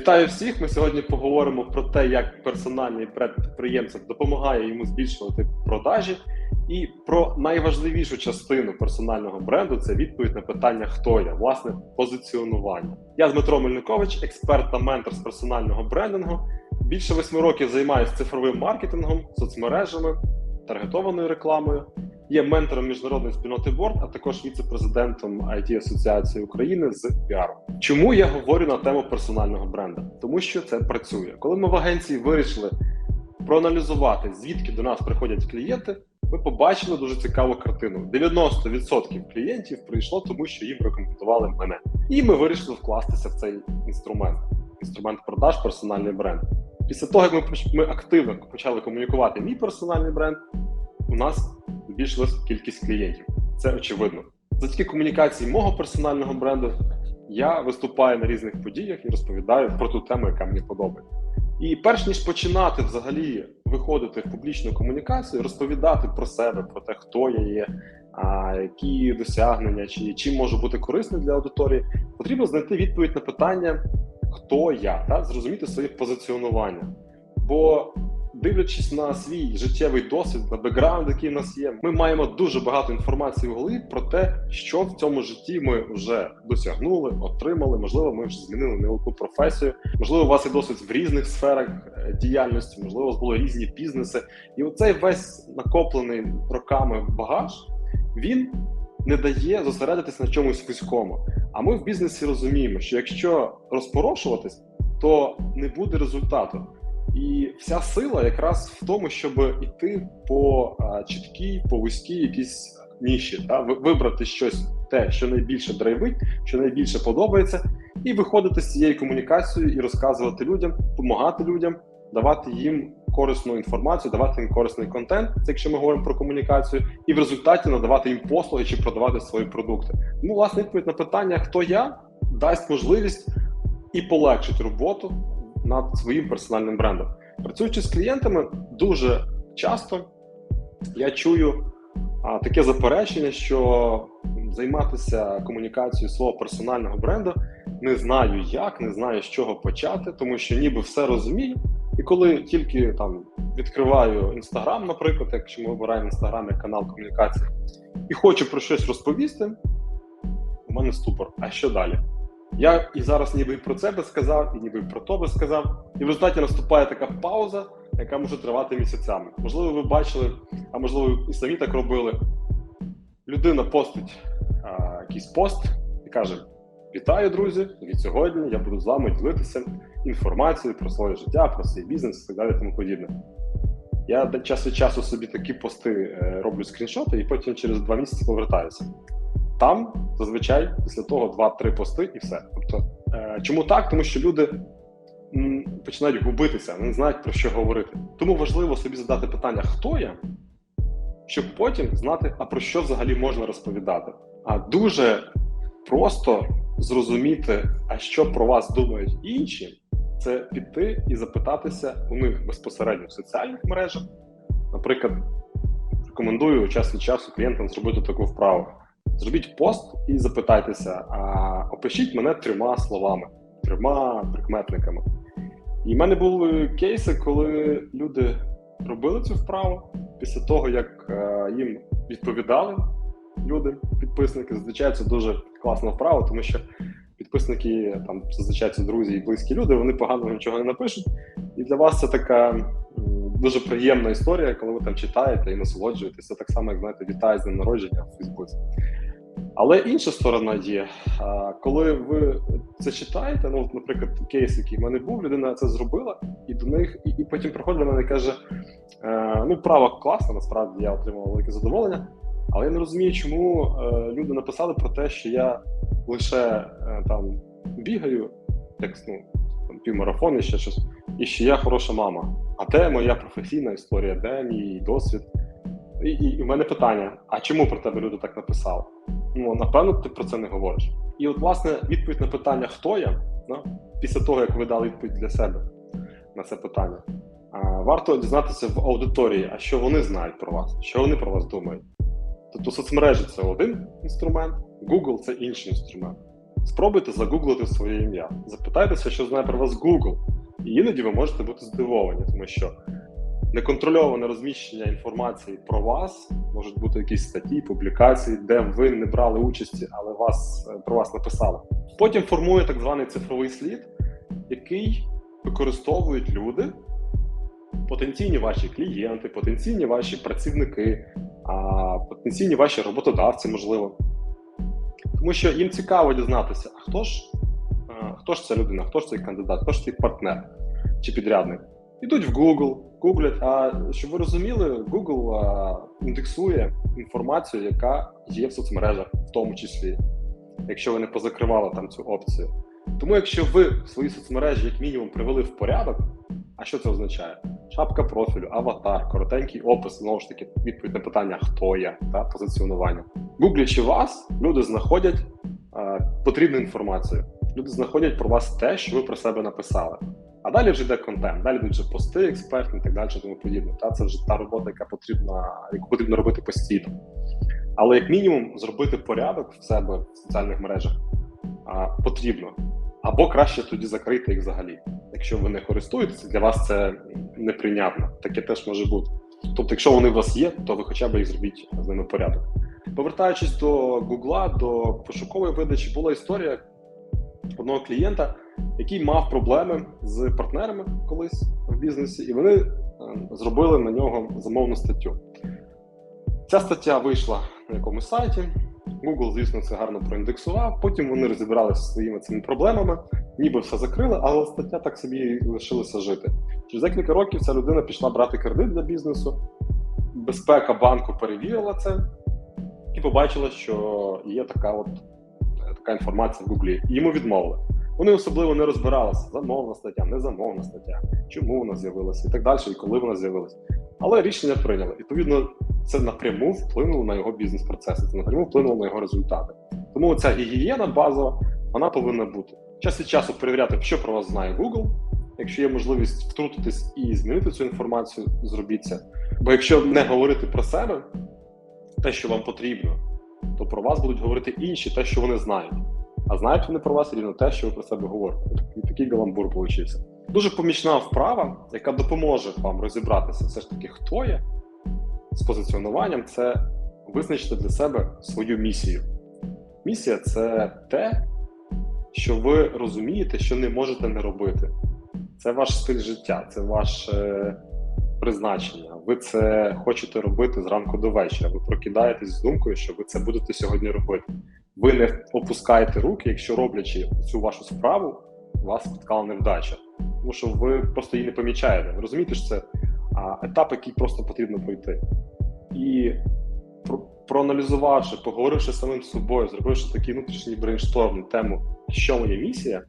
Вітаю всіх! Ми сьогодні поговоримо про те, як персональний бренд підприємця допомагає йому збільшувати продажі, і про найважливішу частину персонального бренду це відповідь на питання, хто я, власне, позиціонування. Я Дмитро Мельникович, експерт та ментор з персонального брендингу. Більше восьми років займаюся цифровим маркетингом, соцмережами, таргетованою рекламою. Є ментором міжнародної спільноти Борд, а також віце-президентом it Асоціації України з піару. Чому я говорю на тему персонального бренду? Тому що це працює. Коли ми в агенції вирішили проаналізувати, звідки до нас приходять клієнти, ми побачили дуже цікаву картину: 90% клієнтів прийшло, тому що їм рекомендували мене, і ми вирішили вкластися в цей інструмент. Інструмент продаж, персональний бренд. Після того, як ми, ми активно почали комунікувати мій персональний бренд, у нас збільшилась кількість клієнтів. Це очевидно. Завдяки комунікації мого персонального бренду я виступаю на різних подіях і розповідаю про ту тему, яка мені подобається. І перш ніж починати взагалі виходити в публічну комунікацію, розповідати про себе, про те, хто я є, а які досягнення, чи чим можу бути корисним для аудиторії, потрібно знайти відповідь на питання, хто я, та зрозуміти своє позиціонування. Бо дивлячись на свій життєвий досвід, на бекграунд, який в нас є, ми маємо дуже багато інформації в голові про те, що в цьому житті ми вже досягнули, отримали. Можливо, ми вже змінили не професію. Можливо, у вас є досвід в різних сферах е, діяльності, можливо, у вас були різні бізнеси, і оцей весь накоплений роками багаж він не дає зосередитись на чомусь вузькому. А ми в бізнесі розуміємо, що якщо розпорошуватись, то не буде результату. І вся сила якраз в тому, щоб іти по чіткій, по вузькій якійсь ніші, та вибрати щось, те, що найбільше драйвить, що найбільше подобається, і виходити з цією комунікацією і розказувати людям, допомагати людям, давати їм корисну інформацію, давати їм корисний контент, це якщо ми говоримо про комунікацію, і в результаті надавати їм послуги чи продавати свої продукти. Ну, власне, відповідь на питання, хто я, дасть можливість і полегшить роботу над своїм персональним брендом. Працюючи з клієнтами, дуже часто я чую а, таке заперечення, що займатися комунікацією свого персонального бренду не знаю як, не знаю з чого почати, тому що ніби все розумію. І коли тільки там відкриваю інстаграм, наприклад, якщо ми вибираємо інстаграм як канал комунікації, і хочу про щось розповісти, у мене ступор. А що далі? Я і зараз ніби про це би сказав, і ніби про то би сказав. І в результаті наступає така пауза, яка може тривати місяцями. Можливо, ви бачили, а можливо, і самі так робили. Людина постить а, якийсь пост і каже: Вітаю, друзі! Від сьогодні я буду з вами ділитися інформацією про своє життя, про свій бізнес і так далі. Тому подібне. Я час від часу собі такі пости е, роблю скріншоти, і потім через два місяці повертаюся. Там зазвичай після того два-три пости і все. Тобто, е, чому так? Тому що люди м, починають губитися, не знають про що говорити. Тому важливо собі задати питання, хто я, щоб потім знати, а про що взагалі можна розповідати. А дуже просто зрозуміти, а що про вас думають інші, це піти і запитатися у них безпосередньо в соціальних мережах. Наприклад, рекомендую час від часу клієнтам зробити таку вправу. Зробіть пост і запитайтеся, а опишіть мене трьома словами, трьома прикметниками. І в мене були кейси, коли люди робили цю вправу після того, як е, їм відповідали люди, підписники. Зазвичай це дуже класна вправа, тому що підписники там зазвичай це друзі і близькі люди, вони погано нічого не напишуть. І для вас це така дуже приємна історія, коли ви там читаєте і насолоджуєтеся, так само, як знаєте, вітає з днем народження в Фейсбуці. Але інша сторона є, коли ви це читаєте, ну, наприклад, кейс, який в мене був, людина це зробила, і до них, і, і потім приходить до мене і каже: «Е, ну, право класно, насправді я отримав велике задоволення, але я не розумію, чому е, люди написали про те, що я лише е, там бігаю, як ну, там, півмарафон і ще щось, і що я хороша мама. А де моя професійна історія, де мій досвід? І, і, і в мене питання: а чому про тебе люди так написали? Ну, напевно, ти про це не говориш. І от, власне, відповідь на питання, хто я, ну, після того, як ви дали відповідь для себе на це питання, варто дізнатися в аудиторії, а що вони знають про вас, що вони про вас думають. Тобто соцмережі це один інструмент, Google це інший інструмент. Спробуйте загуглити своє ім'я. Запитайтеся, що знає про вас Google. І іноді ви можете бути здивовані, тому що неконтрольоване розміщення інформації про вас можуть бути якісь статті, публікації, де ви не брали участі, але вас е, про вас написали. Потім формує так званий цифровий слід, який використовують люди, потенційні ваші клієнти, потенційні ваші працівники, потенційні ваші роботодавці, можливо. Тому що їм цікаво дізнатися, а хто ж а, хто ж ця людина, хто ж цей кандидат, хто ж цей партнер чи підрядник. Ідуть в Google, гуглять. А щоб ви розуміли, Google а, індексує інформацію, яка є в соцмережах, в тому числі, якщо ви не позакривали там цю опцію. Тому, якщо ви свої соцмережі, як мінімум, привели в порядок, а що це означає? Шапка профілю, аватар, коротенький опис, знову ж таки, відповідь на питання, хто я, та позиціонування. Гуглячи вас, люди знаходять а, потрібну інформацію. Люди знаходять про вас те, що ви про себе написали. А далі вже йде контент, далі йдуть вже пости, експертні і так далі, тому подібне. Та це вже та робота, яка потрібна, яку потрібно робити постійно. Але як мінімум зробити порядок в себе в соціальних мережах а, потрібно. Або краще тоді закрити їх взагалі. Якщо ви не користуєтеся, для вас це неприйнятно. Таке теж може бути. Тобто, якщо вони у вас є, то ви хоча б їх зробіть з ними порядок. Повертаючись до Гугла, до пошукової видачі, була історія одного клієнта, який мав проблеми з партнерами колись в бізнесі, і вони зробили на нього замовну статтю. Ця стаття вийшла на якомусь сайті. Google, звісно, це гарно проіндексував. Потім вони розібралися зі своїми цими проблемами, ніби все закрили, але стаття так собі лишилася жити. Через декілька років ця людина пішла брати кредит для бізнесу. Безпека банку перевірила це і побачила, що є така от така інформація в Гуглі. І йому відмовили. Вони особливо не розбиралися, замовна стаття, незамовна стаття, чому вона з'явилася і так далі, і коли вона з'явилася. Але рішення прийняли. Відповідно, це напряму вплинуло на його бізнес-процеси, це напряму вплинуло на його результати. Тому ця гігієна базова вона повинна бути. Час від часу перевіряти, що про вас знає Google. Якщо є можливість втрутитись і змінити цю інформацію, зробіть це. Бо якщо не говорити про себе, те, що вам потрібно, то про вас будуть говорити інші, те, що вони знають. А знають вони про вас рівно те, що ви про себе говорите. І такий галамбур получився. Дуже помічна вправа, яка допоможе вам розібратися, все ж таки, хто є з позиціонуванням, це визначити для себе свою місію. Місія це те, що ви розумієте, що не можете не робити. Це ваш стиль життя, це ваше призначення. Ви це хочете робити зранку до вечора. Ви прокидаєтесь з думкою, що ви це будете сьогодні робити. Ви не опускаєте руки, якщо роблячи цю вашу справу, вас спіткала невдача. Тому що ви просто її не помічаєте. Ви розумієте, що це етап, який просто потрібно пройти. І проаналізувавши, поговоривши з самим собою, зробивши такий внутрішній брейншторм на тему, що моя місія,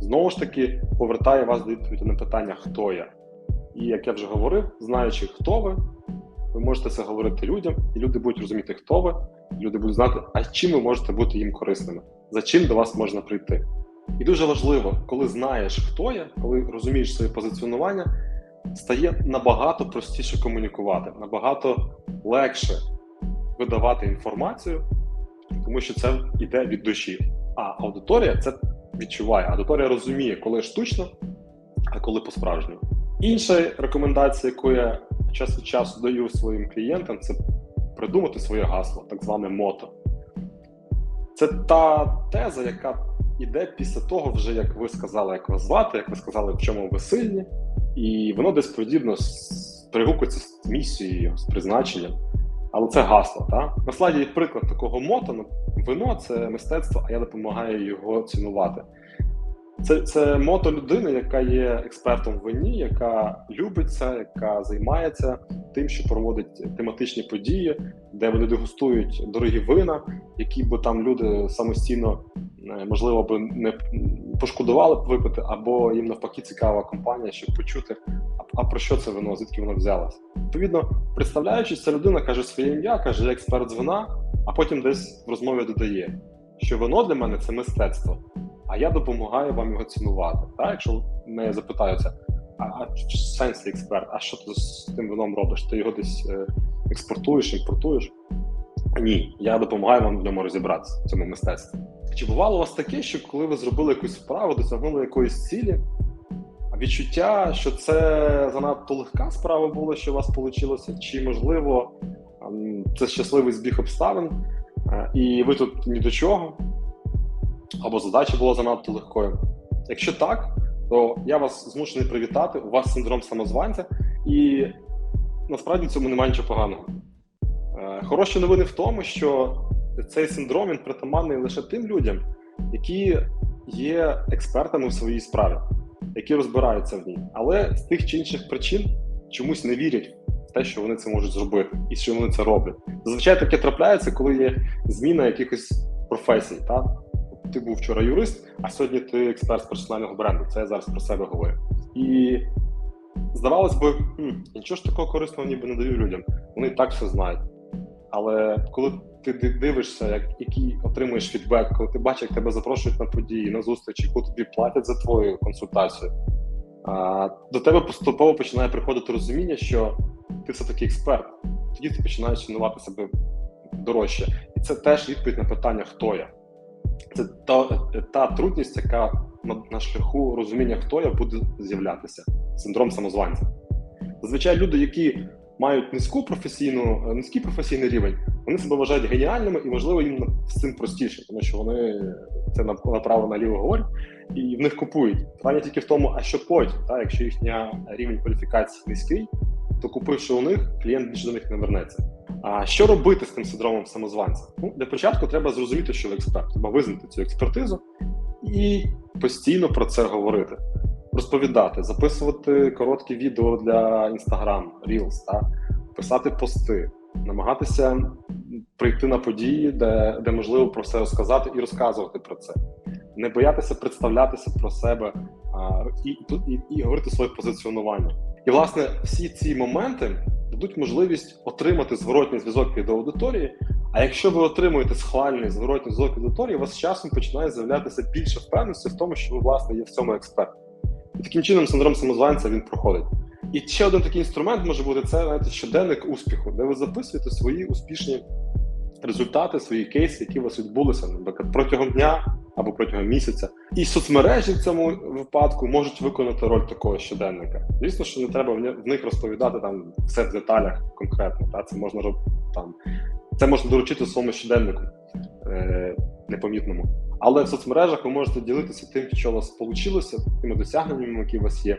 знову ж таки повертає вас до відповіді на питання, хто я. І як я вже говорив, знаючи, хто ви, ви можете це говорити людям, і люди будуть розуміти, хто ви, люди будуть знати, а чим ви можете бути їм корисними, за чим до вас можна прийти. І дуже важливо, коли знаєш, хто я, коли розумієш своє позиціонування, стає набагато простіше комунікувати, набагато легше видавати інформацію, тому що це йде від душі. А аудиторія це відчуває. Аудиторія розуміє, коли штучно, а коли по-справжньому. Інша рекомендація, яку я час від часу даю своїм клієнтам, це придумати своє гасло, так зване мото. Це та теза, яка йде після того, вже як ви сказали, як вас звати, як ви сказали, в чому ви сильні, і воно десь подібно перегукується з місією, з призначенням. Але це гасло. Та? На слайді приклад такого мото. Ну, вино це мистецтво, а я допомагаю його цінувати. Це це мото людини, яка є експертом в вині, яка любить це, яка займається тим, що проводить тематичні події, де вони дегустують дорогі вина, які б там люди самостійно е, можливо би не пошкодували б випити, або їм навпаки цікава компанія, щоб почути, а про що це вино, звідки воно взялося. Відповідно, представляючись, ця людина каже своє ім'я, каже експерт з вина, а потім десь в розмові додає, що вино для мене це мистецтво а я допомагаю вам його цінувати. Так? Якщо мене запитаються, а, а сенсі експерт, а що ти з тим вином робиш? Ти його десь е, експортуєш, імпортуєш? Ні, я допомагаю вам в ньому розібратися в цьому мистецтві. Чи бувало у вас таке, що коли ви зробили якусь справу, досягнули якоїсь цілі, відчуття, що це занадто легка справа була, що у вас вийшло, чи можливо це щасливий збіг обставин, е, і ви тут ні до чого, або задача була занадто легкою? Якщо так, то я вас змушений привітати. У вас синдром самозванця, і насправді цьому немає нічого поганого. Е, Хороші новини в тому, що цей синдром він притаманний лише тим людям, які є експертами в своїй справі, які розбираються в ній, але з тих чи інших причин чомусь не вірять в те, що вони це можуть зробити, і що вони це роблять. Зазвичай таке трапляється, коли є зміна якихось професій. Так? Ти був вчора юрист, а сьогодні ти експерт з персонального бренду. Це я зараз про себе говорю. І здавалось би, хм, нічого ж такого корисного ніби не даю людям. Вони так все знають. Але коли ти дивишся, як який отримуєш фідбек, коли ти бачиш, як тебе запрошують на події, на зустрічі, коли тобі платять за твою консультацію, а, до тебе поступово починає приходити розуміння, що ти все-таки експерт. Тоді ти починаєш цінувати себе дорожче. І це теж відповідь на питання, хто я. Це та, та трудність, яка на, на шляху розуміння, хто я, буде з'являтися. Синдром самозванця. Зазвичай люди, які мають низьку професійну, низький професійний рівень, вони себе вважають геніальними, і можливо їм з цим простіше, тому що вони це направо наліво говорять і в них купують. Питання тільки в тому, а що потім, та, якщо їхня рівень кваліфікації низький, то купивши у них, клієнт більше до них не вернеться. А що робити з тим синдромом самозванця? Ну, для початку треба зрозуміти, що ви експерт, треба визнати цю експертизу і постійно про це говорити, розповідати, записувати короткі відео для Instagram, Reels, та, писати пости, намагатися прийти на події, де, де можливо про все розказати і розказувати про це, не боятися представлятися про себе а, і, і, і говорити своє позиціонування. І, власне, всі ці моменти дадуть можливість отримати зворотній зв'язок від аудиторії. А якщо ви отримуєте схвальний зворотній зв'язок від аудиторії, у вас з часом починає з'являтися більше впевненості в тому, що ви, власне, є в цьому експерт. І таким чином синдром самозванця він проходить. І ще один такий інструмент може бути це знаєте, щоденник успіху, де ви записуєте свої успішні результати, свої кейси, які у вас відбулися, наприклад, протягом дня або протягом місяця. І соцмережі в цьому випадку можуть виконати роль такого щоденника. Звісно, що не треба в них розповідати там все в деталях конкретно. Та це можна там це можна доручити своєму щоденнику е, непомітному. Але в соцмережах ви можете ділитися тим, що у вас вийшло, тими досягненнями, які у вас є,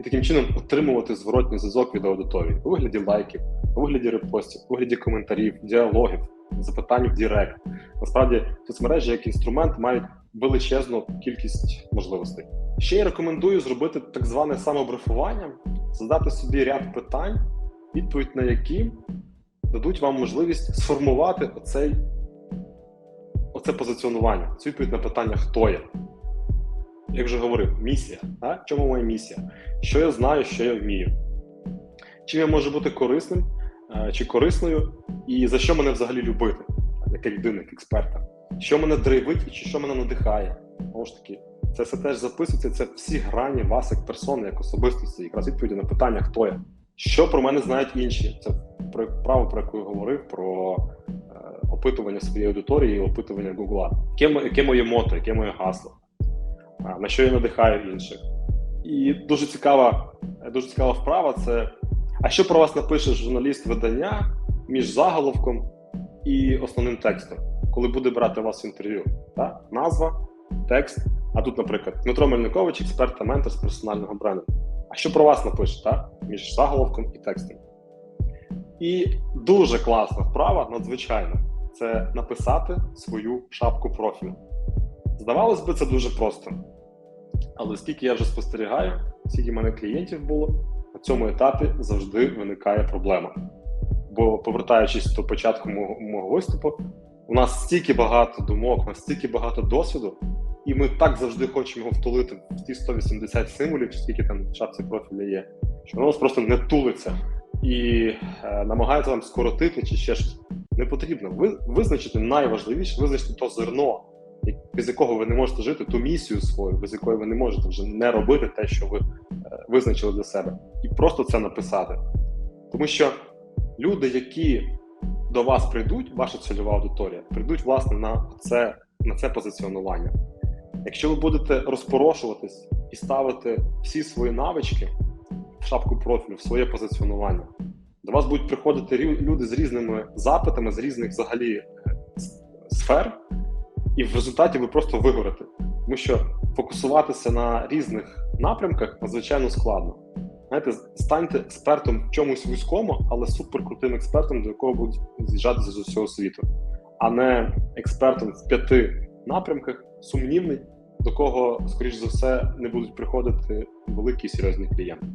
і таким чином отримувати зворотній зв'язок від аудиторії у вигляді лайків, у вигляді репостів, у вигляді коментарів, діалогів, запитань в Дірект. Насправді, соцмережі як інструмент мають величезну кількість можливостей. Ще я рекомендую зробити так зване самобрифування, задати собі ряд питань, відповідь на які дадуть вам можливість сформувати оцей, оце позиціонування, цю відповідь на питання, хто я. Як вже говорив, місія. А? Чому моя місія? Що я знаю, що я вмію? Чим я можу бути корисним чи корисною, і за що мене взагалі любити, як людина, як експерта? Що мене драйвить і чи що мене надихає? Знову ж таки, це все теж записується, це всі грані вас як персони, як особистості, якраз відповіді на питання, хто я. Що про мене знають інші? Це про право, про яке я говорив, про е, опитування своєї аудиторії опитування Гугла. Яке, яке моє мото, яке моє гасло, на що я надихаю інших. І дуже цікава, дуже цікава вправа це. А що про вас напише журналіст видання між заголовком і основним текстом, коли буде брати у вас інтерв'ю? Так? Назва, текст. А тут, наприклад, Дмитро Мельникович, експерт та ментор з персонального бренду. А що про вас напише так? між заголовком і текстом? І дуже класна вправа, надзвичайно, це написати свою шапку профілю. Здавалось би, це дуже просто. Але скільки я вже спостерігаю, скільки в мене клієнтів було, цьому етапі завжди виникає проблема. Бо, повертаючись до початку мого, мого виступу, у нас стільки багато думок, у нас стільки багато досвіду, і ми так завжди хочемо його втулити в ті 180 символів, скільки там в шапці профіля є, що воно просто не тулиться і е, намагається вам скоротити чи ще щось. Не потрібно. Ви визначити найважливіше, визначити то зерно, без якого ви не можете жити, ту місію свою, без якої ви не можете вже не робити те, що ви е, визначили для себе, і просто це написати. Тому що люди, які до вас прийдуть, ваша цільова аудиторія, прийдуть власне на це на це позиціонування. Якщо ви будете розпорошуватись і ставити всі свої навички в шапку профілю, в своє позиціонування, до вас будуть приходити люди з різними запитами, з різних взагалі е, сфер, і в результаті ви просто вигорите. Тому що фокусуватися на різних напрямках надзвичайно складно. Знаєте, станьте експертом в чомусь вузькому, але суперкрутим експертом, до якого будуть з'їжджатися з усього світу, а не експертом в п'яти напрямках, сумнівний, до кого, скоріш за все, не будуть приходити великі і серйозні клієнти.